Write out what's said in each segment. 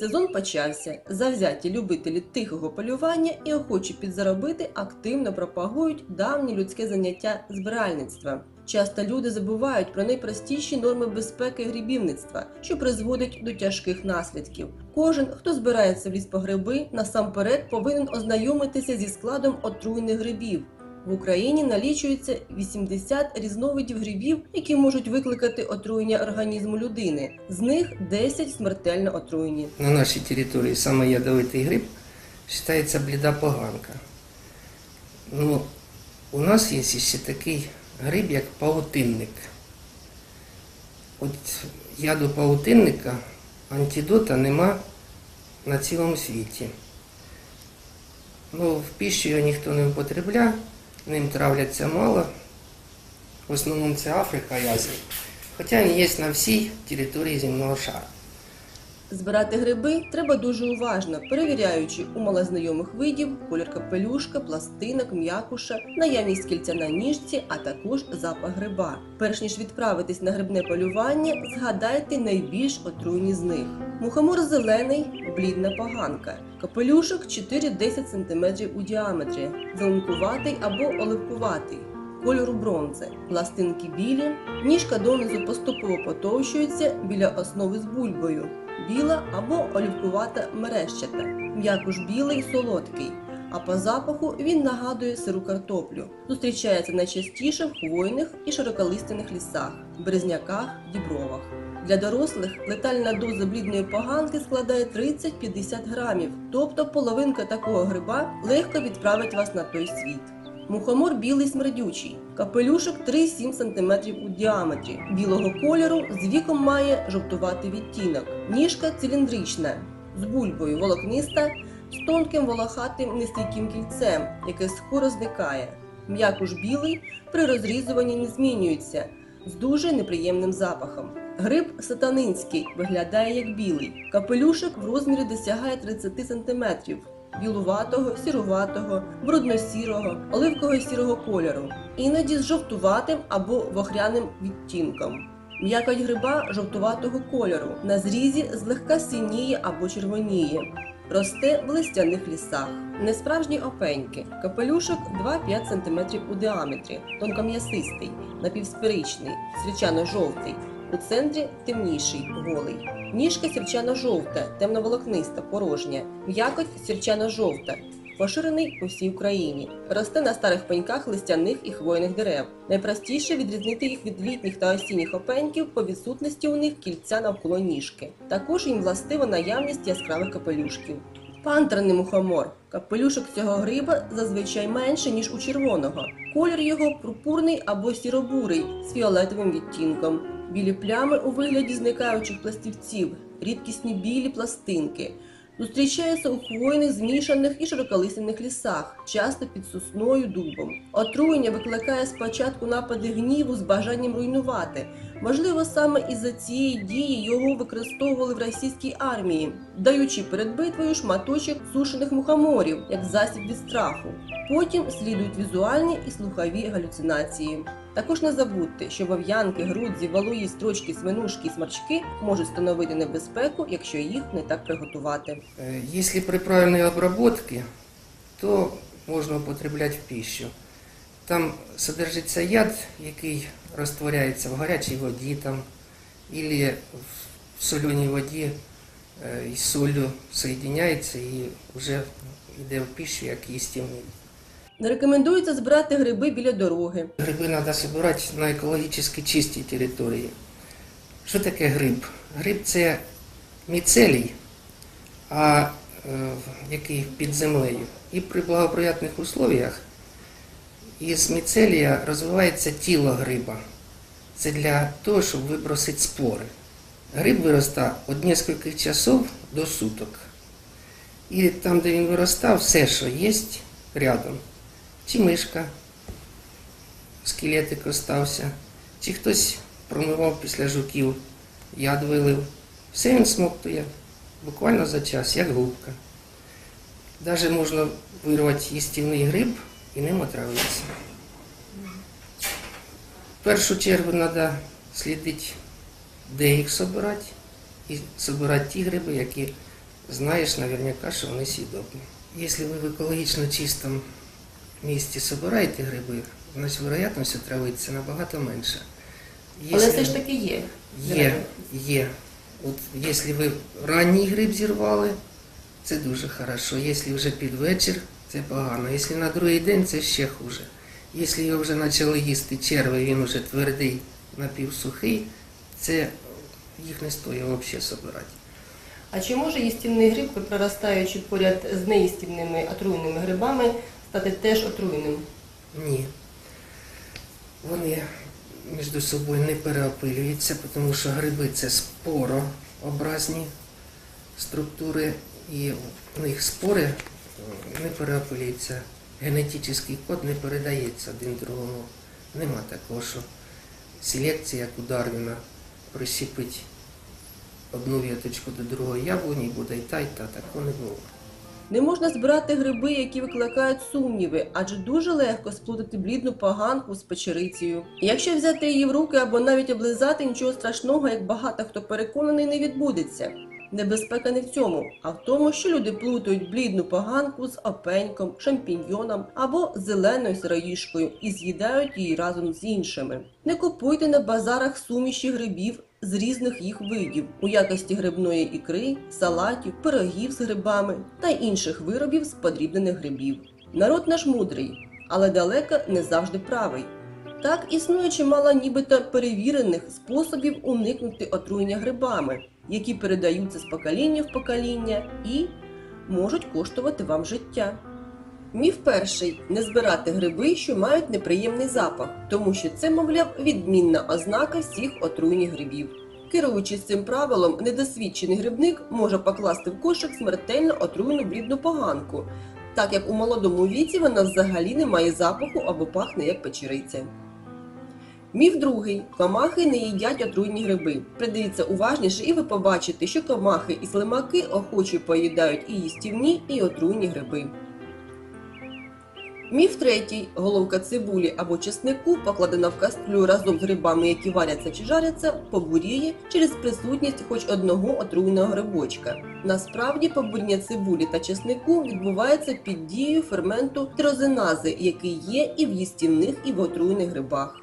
Сезон почався. Завзяті любителі тихого полювання і охочі підзаробити активно пропагують давнє людське заняття збиральництва. Часто люди забувають про найпростіші норми безпеки грибівництва, що призводить до тяжких наслідків. Кожен, хто збирається в ліс по гриби, насамперед повинен ознайомитися зі складом отруйних грибів. В Україні налічується 80 різновидів грибів, які можуть викликати отруєння організму людини. З них 10 смертельно отруєні. На нашій території самий ядовитий гриб вважається бліда поганка. Ну, у нас є ще такий гриб, як паутинник. От яду паутинника антидота нема на цілому світі. Ну, в пищу його ніхто не употребляє, ним травляться мало. В основному це Африка і Азія. Хоча він є на всій території земного шара. Збирати гриби треба дуже уважно, перевіряючи у малознайомих видів колір капелюшка, пластинок, м'якуша, наявність кільця на ніжці, а також запах гриба. Перш ніж відправитись на грибне полювання, згадайте найбільш отруйні з них. Мухомор зелений, блідна поганка, капелюшок 4-10 см у діаметрі, зеленкуватий або оливкуватий. Кольору бронзи, пластинки білі, ніжка донизу поступово потовщується біля основи з бульбою, біла або олівкувата мерещата, м'якуш білий солодкий, а по запаху він нагадує сиру картоплю. Зустрічається найчастіше в хвойних і широколистяних лісах, березняках, дібровах. Для дорослих летальна доза блідної поганки складає 30-50 грамів, тобто половинка такого гриба легко відправить вас на той світ. Мухомор білий смердючий, капелюшок 3-7 см у діаметрі, білого кольору, з віком має жовтуватий відтінок, ніжка циліндрична, з бульбою волокниста, з тонким волохатим нестійким кільцем, яке скоро зникає. М'якуш білий при розрізуванні не змінюється, з дуже неприємним запахом. Гриб сатанинський виглядає як білий. Капелюшок в розмірі досягає 30 см. Білуватого, сіруватого, брудно-сірого, оливково сірого кольору, іноді з жовтуватим або вохряним відтінком. М'якоть гриба жовтуватого кольору, на зрізі злегка синіє або червоніє. Росте в листяних лісах. Несправжні опеньки. Капелюшок 2-5 см у діаметрі, тонком'ясистий, напівсферичний, свічано-жовтий. У центрі темніший, голий. Ніжка сірчано-жовта, темноволокниста, порожня. М'якоть сірчано-жовта. Поширений по всій Україні. Росте на старих пеньках листяних і хвойних дерев. Найпростіше відрізнити їх від літніх та осінніх опеньків по відсутності у них кільця навколо ніжки. Також їм властива наявність яскравих капелюшків. Пантерний мухомор. Капелюшок цього гриба зазвичай менше, ніж у червоного. Колір його пурпурний або сіробурий з фіолетовим відтінком. Білі плями у вигляді зникаючих пластівців, рідкісні білі пластинки. Зустрічається у хвойних, змішаних і широколисних лісах, часто під сосною дубом. Отруєння викликає спочатку напади гніву з бажанням руйнувати. Можливо, саме із-за цієї дії його використовували в російській армії, даючи перед битвою шматочок сушених мухоморів як засіб від страху. Потім слідують візуальні і слухові галюцинації. Також не забудьте, що вов'янки, грудзі, валуї, строчки, свинушки і сморчки можуть становити небезпеку, якщо їх не так приготувати. Э, Если при правильной обработке, то можна употребляти в пищу. Там содержиться яд, який розтворяється в гарячій воді там, або в соленій воді із солью соєдиняється і вже йде в пищу як їстівний. Не рекомендується збирати гриби біля дороги. Гриби треба збирати на екологічно чистій території. Що таке гриб? Гриб це міцелій, а, е, який під землею. І при благоприятних условиях із міцелія розвивається тіло гриба. Це для того, щоб вибросити спори. Гриб виростає від кількох часов до суток. І там, де він виростав, все, що є рядом, чи мишка, скелетик остався, чи хтось промивав після жуків, яд вилив. Все він смоктує буквально за час, як губка. Навіть можна вирвати їстівний гриб і ним отравитися. В першу чергу треба слідити, де їх збирати і збирати ті гриби, які знаєш наверняка, що вони сідобні. Якщо ви в екологічно чистому місці збираєте гриби, значить вероятність отравитися набагато менша. Але все ж таки є. Є, є. От якщо ви ранній гриб зірвали, це дуже хорошо. Якщо вже під вечір, це погано. Якщо на другий день, це ще хуже. Якщо його вже почали їсти черви, він вже твердий, напівсухий, це їх не стоїть взагалі збирати. А чи може їстівний гриб, проростаючи поряд з неїстівними отруйними грибами, стати теж отруйним? Ні. Вони між собою не переопилюються, тому що гриби це спорообразні структури, і в них спори не переопилюються. Генетичний код не передається один другому. Нема такого, що селекція, як у Дарвіна, прищепить одну віточку до другої яблуні, буде і та, і та. Такого не було. Не можна збирати гриби, які викликають сумніви, адже дуже легко сплутати блідну поганку з печерицею. Якщо взяти її в руки або навіть облизати, нічого страшного, як багато хто переконаний, не відбудеться. Небезпека не в цьому, а в тому, що люди плутають блідну поганку з опеньком, шампіньйоном або зеленою сироїшкою і з'їдають її разом з іншими. Не купуйте на базарах суміші грибів з різних їх видів у якості грибної ікри, салатів, пирогів з грибами та інших виробів з подрібнених грибів. Народ наш мудрий, але далеко не завжди правий. Так існує чимало нібито перевірених способів уникнути отруєння грибами, які передаються з покоління в покоління і можуть коштувати вам життя. Міф перший не збирати гриби, що мають неприємний запах, тому що це, мовляв, відмінна ознака всіх отруйних грибів. Керуючись цим правилом, недосвідчений грибник може покласти в кошик смертельно отруєну блідну поганку, так як у молодому віці вона взагалі не має запаху або пахне як печериця. Міф другий: комахи не їдять отруйні гриби. Придивіться уважніше, і ви побачите, що комахи і слимаки охоче поїдають і їстівні, і отруйні гриби. Міф третій: головка цибулі або чеснику, покладена в кастрюлю разом з грибами, які варяться чи жаряться, побуріє через присутність хоч одного отруйного грибочка. Насправді побуріння цибулі та чеснику відбувається під дією ферменту тирозинази, який є і в їстівних, і в отруйних грибах.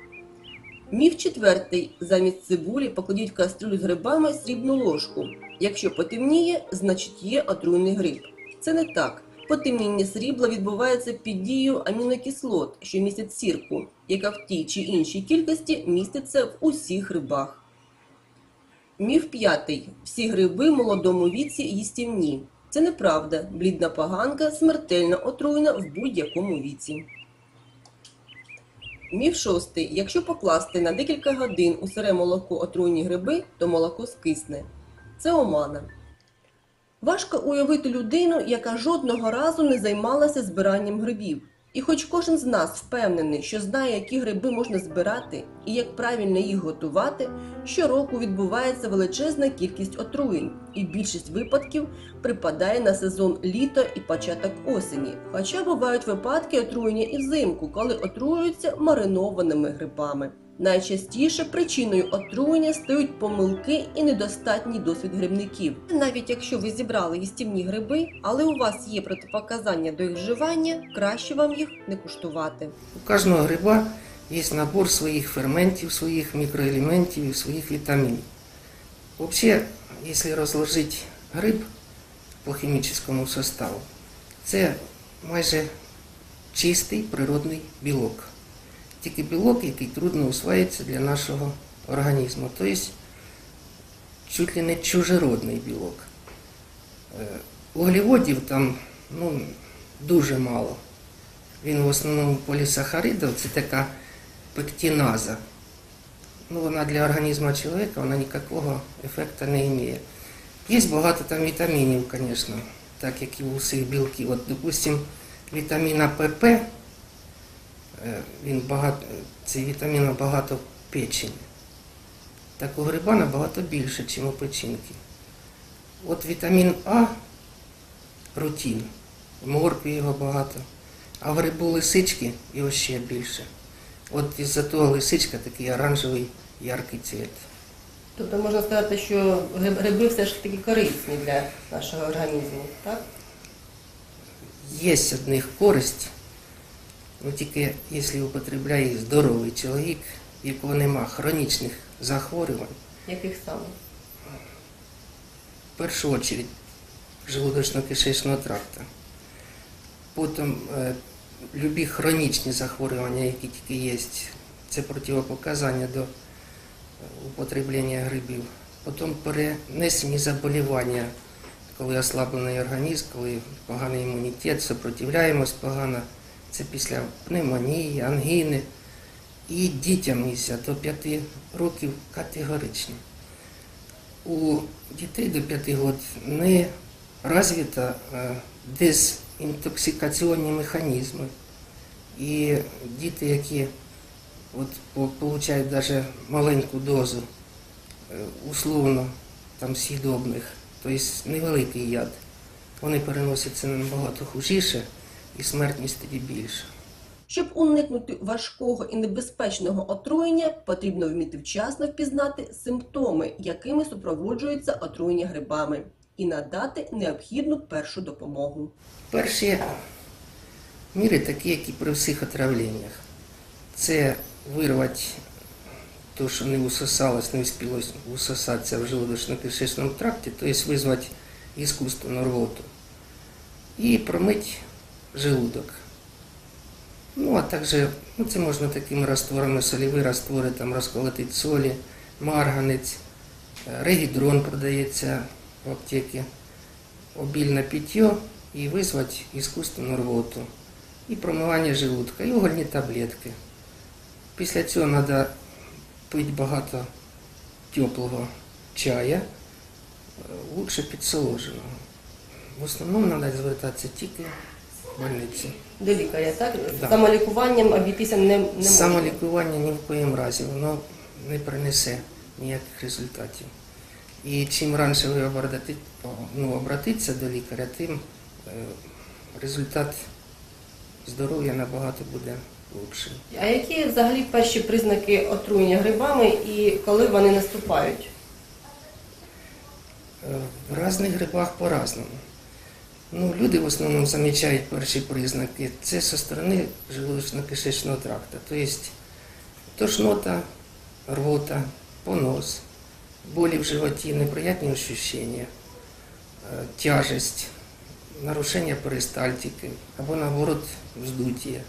Міф четвертий: замість цибулі покладіть в кастрюлю з грибами срібну ложку. Якщо потемніє, значить є отруйний гриб. Це не так. Потемніння срібла відбувається під дією амінокислот, що містять сірку, яка в тій чи іншій кількості міститься в усіх грибах. Міф п'ятий. Всі гриби в молодому віці їстівні. Це неправда. Блідна поганка смертельно отруєна в будь-якому віці. Міф шостий. Якщо покласти на декілька годин у сире молоко отруйні гриби, то молоко скисне. Це омана. Важко уявити людину, яка жодного разу не займалася збиранням грибів. І хоч кожен з нас впевнений, що знає, які гриби можна збирати і як правильно їх готувати, щороку відбувається величезна кількість отруєнь, і більшість випадків припадає на сезон літо і початок осені. Хоча бувають випадки отруєння і взимку, коли отруюються маринованими грибами. Найчастіше причиною отруєння стають помилки і недостатній досвід грибників. Навіть якщо ви зібрали їстівні гриби, але у вас є протипоказання до їх вживання, краще вам їх не куштувати. У кожного гриба є набор своїх ферментів, своїх мікроелементів і своїх вітамінів. Взагалі, якщо розложити гриб по хімічному составу, це майже чистий природний білок. Тільки білок, який трудно усваїться для нашого організму. Тобто чуть ли не чужеродний білок. Е, Углеводів там ну, дуже мало. Він в основному полісахаридів, це така пектиназа. Ну, вона для організму чоловіка вона ніякого ефекту не має. Є багато там вітамінів, звісно, так як і у усіх білків. От, допустим, вітаміна ПП, він багато, цей вітаміна багато в печені. Так у гриба набагато більше, ніж у печінки. От вітамін А рутін, в моркві його багато. А в грибу лисички його ще більше. От із-за того лисичка такий оранжевий яркий цвіт. Тобто можна сказати, що гриби все ж таки корисні для нашого організму, так? Є від них користь, ну тільки якщо употребляє здоровий чоловік, в якого нема хронічних захворювань, Яких саме? в першу чергу желудочно-кишечного тракту. Потім е, любі хронічні захворювання, які тільки є, це противопоказання до е, употреблення грибів. Потім перенесені заболівання, коли ослаблений організм, коли поганий імунітет, сопротивляємось погано. Це після пневмонії, ангіни. І дітям нельзя до 5 років категорично. У дітей до 5 років не розвита е, дезінтоксикаційні механізми. І діти, які от, получають навіть маленьку дозу, е, условно там сідобних, тобто невеликий яд, вони переносяться набагато хужіше і смертність тоді більша. Щоб уникнути важкого і небезпечного отруєння, потрібно вміти вчасно впізнати симптоми, якими супроводжується отруєння грибами, і надати необхідну першу допомогу. Перші міри такі, як і при всіх отравленнях. Це вирвати те, що не усосалось, не успіло усосатися в желудочно-кишечному тракті, тобто визвати іскусственну рвоту. І промити желудок. Ну, а також ну, це можна такими растворами, соліві раствори, там розколотити солі, марганець, е, регідрон продається в аптеці, обільне питье і визвати іскусственну рвоту, і промивання желудка, і угольні таблетки. Після цього треба пити багато теплого чая, е, лучше підсоложеного. В основному треба звертатися тільки больниці. До лікаря, так? Да. Самолікуванням обійтися не, не можна. Самолікування ні в коїм разі, воно не принесе ніяких результатів. І чим раніше ви обрати- ну, обратиться до лікаря, тим е, результат здоров'я набагато буде лучший. А які взагалі перші признаки отруєння грибами і коли вони наступають? Е, В різних грибах по-разному. Ну, люди в основному замічають перші признаки. Це зі сторони желудочно-кишечного тракту. Тобто тошнота, рвота, понос, болі в животі, неприятні ощущення, е, тяжесть, нарушення перистальтики або наоборот вздуття.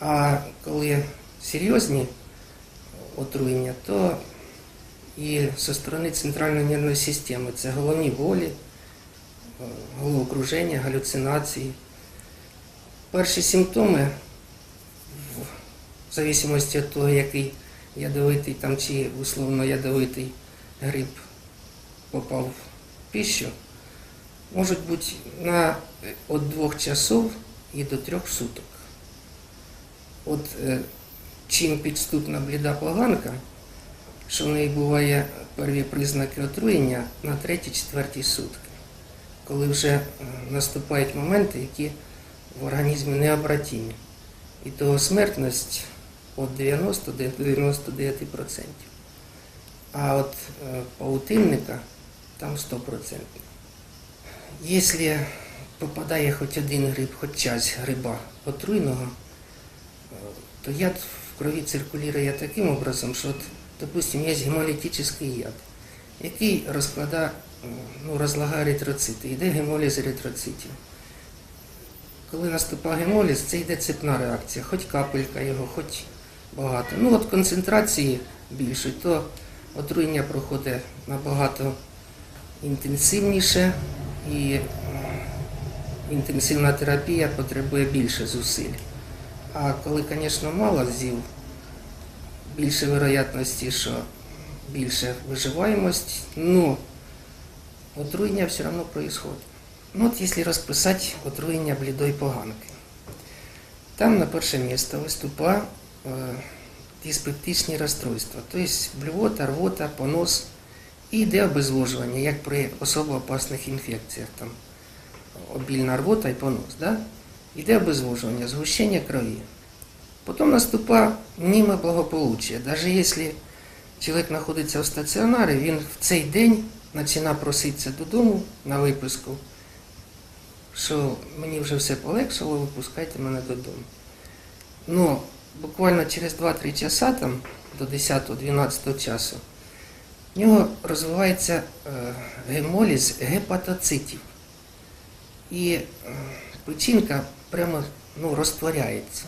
А коли серйозні отруєння, то і зі сторони центральної нервної системи це головні болі, головокруження, галюцинації. Перші симптоми, в зависимості від того, який ядовитий там чи условно ядовитий гриб попав в пищу, можуть бути на від двох часов і до трьох суток. От е, чим підступна бліда поганка, що в неї буває перві признаки отруєння на третій-четвертій сутки, коли вже наступають моменти, які в організмі необратимі. І того смертність від 90 до 99%. А от е, паутинника там 100%. Якщо попадає хоч один гриб, хоч часть гриба отруйного, е, то яд в крові циркулює таким образом, що, от, допустим, є гемолітичний яд, який розкладає, ну, розлагає еритроцити, йде гемоліз еритроцитів. Коли наступає гемоліз, це йде цепна реакція, хоч капелька його, хоч багато. Ну от концентрації більше, то отруєння проходить набагато інтенсивніше і інтенсивна терапія потребує більше зусиль. А коли, звісно, мало зів, більше вероятності, що більше виживаємость, но отруєння все одно відбувається. Ну от якщо розписати отруєння блідої поганки, там на перше місце виступає е, диспептичні розстройства, тобто блювота, рвота, понос і йде обезвожування, як при особо опасних інфекціях, там обільна рвота і понос. Да? Йде обезвожування, згущення крові. Потім наступає німе благополуччя. Навіть якщо чоловік знаходиться в стаціонарі, він в цей день починає проситися додому на виписку, що мені вже все полегшало, випускайте мене додому. Ну, буквально через 2-3 часа, там, до 10-12 часу, в нього розвивається е, гемоліз гепатоцитів. І е, печінка прямо ну, розтворяється.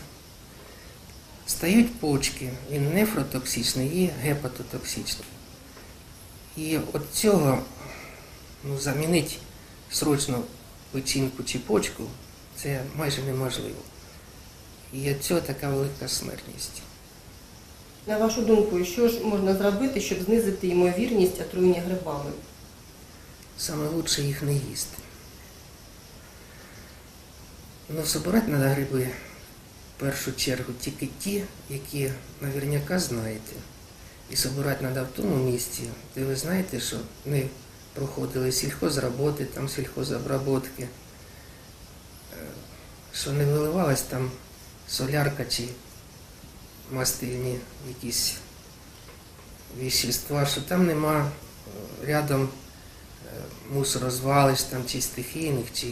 Стають почки, він нефротоксичний і гепатотоксичний. І от цього ну, замінити срочно печінку чи почку це майже неможливо. І від цього така велика смертність. На вашу думку, що ж можна зробити, щоб знизити ймовірність отруєння грибами? Саме лучше їх не їсти. Ну, собирати треба гриби в першу чергу тільки ті, які наверняка знаєте. І собирати треба в тому місці, де ви знаєте, що не проходили сільхозроботи, там сільхозобработки, е, що не виливалась там солярка чи мастильні якісь вещества, що там нема е, рядом е, мусорозвалищ там, чи стихійних, чи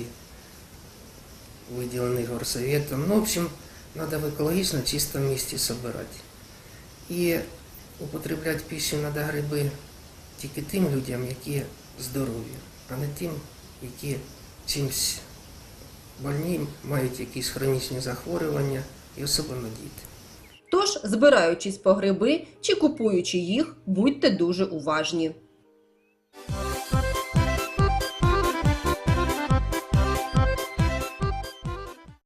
виділених горсоветом. Ну, в общем, треба в екологічно чистому місці собирати. І употребляти пищу треба гриби тільки тим людям, які здорові, а не тим, які чимось больні, мають якісь хронічні захворювання і особливо діти. Тож, збираючись по гриби чи купуючи їх, будьте дуже уважні.